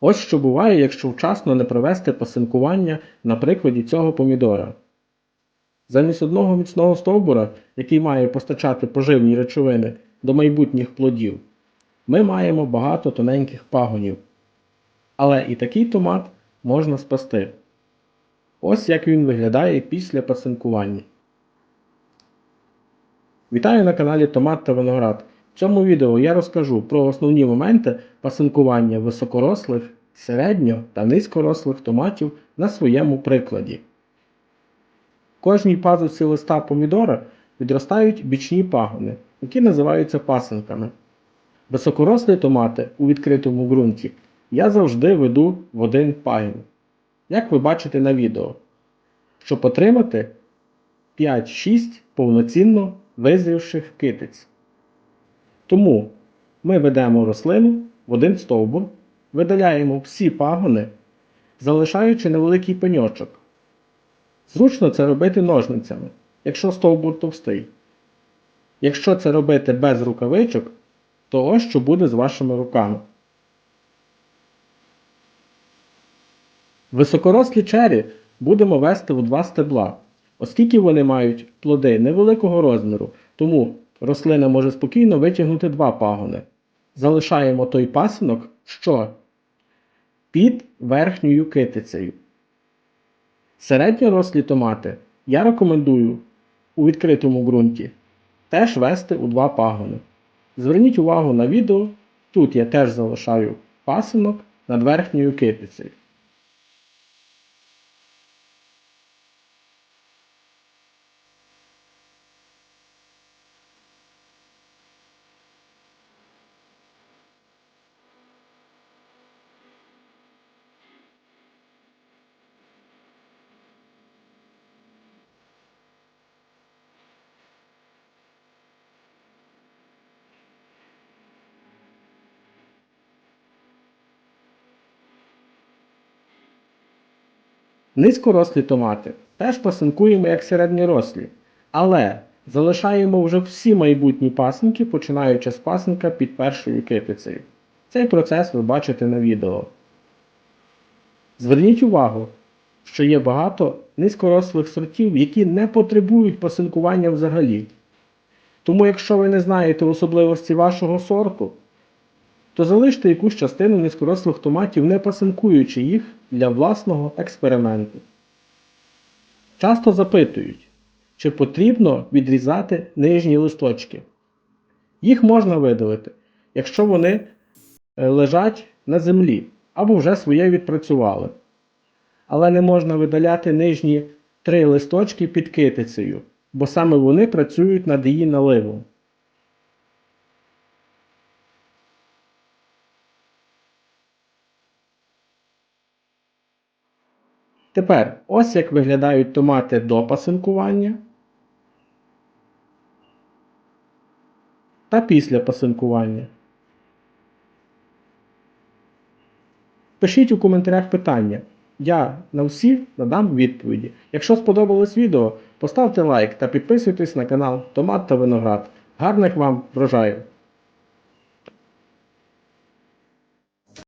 Ось що буває, якщо вчасно не провести пасинкування на прикладі цього помідора. Замість одного міцного стовбура, який має постачати поживні речовини до майбутніх плодів, ми маємо багато тоненьких пагонів. Але і такий томат можна спасти. Ось як він виглядає після пасинкування. Вітаю на каналі Томат та Виноград. В цьому відео я розкажу про основні моменти пасинкування високорослих, середньо та низькорослих томатів на своєму прикладі. В кожній пазуці листа помідора відростають бічні пагони, які називаються пасинками. Високорослі томати у відкритому ґрунті я завжди веду в один пагін, як ви бачите на відео, щоб отримати 5-6 повноцінно визрівших китиць. Тому ми ведемо рослину в один стовбур, видаляємо всі пагони, залишаючи невеликий пеньочок. Зручно це робити ножницями, якщо стовбур товстий. Якщо це робити без рукавичок, то ось що буде з вашими руками. Високорослі чері будемо вести у два стебла, оскільки вони мають плоди невеликого розміру, тому рослина може спокійно витягнути два пагони. Залишаємо той пасинок, що під верхньою китицею. Середньорослі томати я рекомендую у відкритому ґрунті теж вести у два пагони. Зверніть увагу на відео, тут я теж залишаю пасинок над верхньою китицею. Низькорослі томати теж пасинкуємо як середньорослі, але залишаємо вже всі майбутні пасинки, починаючи з пасинка під першою китицею. Цей процес ви бачите на відео. Зверніть увагу, що є багато низькорослих сортів, які не потребують пасинкування взагалі. Тому, якщо ви не знаєте особливості вашого сорту, то залиште якусь частину низькорослих томатів, не пасинкуючи їх для власного експерименту. Часто запитують, чи потрібно відрізати нижні листочки. Їх можна видалити, якщо вони е, лежать на землі або вже своє відпрацювали. Але не можна видаляти нижні три листочки під китицею, бо саме вони працюють над її наливом. Тепер ось як виглядають томати до пасинкування та після пасинкування. Пишіть у коментарях питання. Я на всі надам відповіді. Якщо сподобалось відео, поставте лайк та підписуйтесь на канал Томат та Виноград. Гарних вам врожаїв!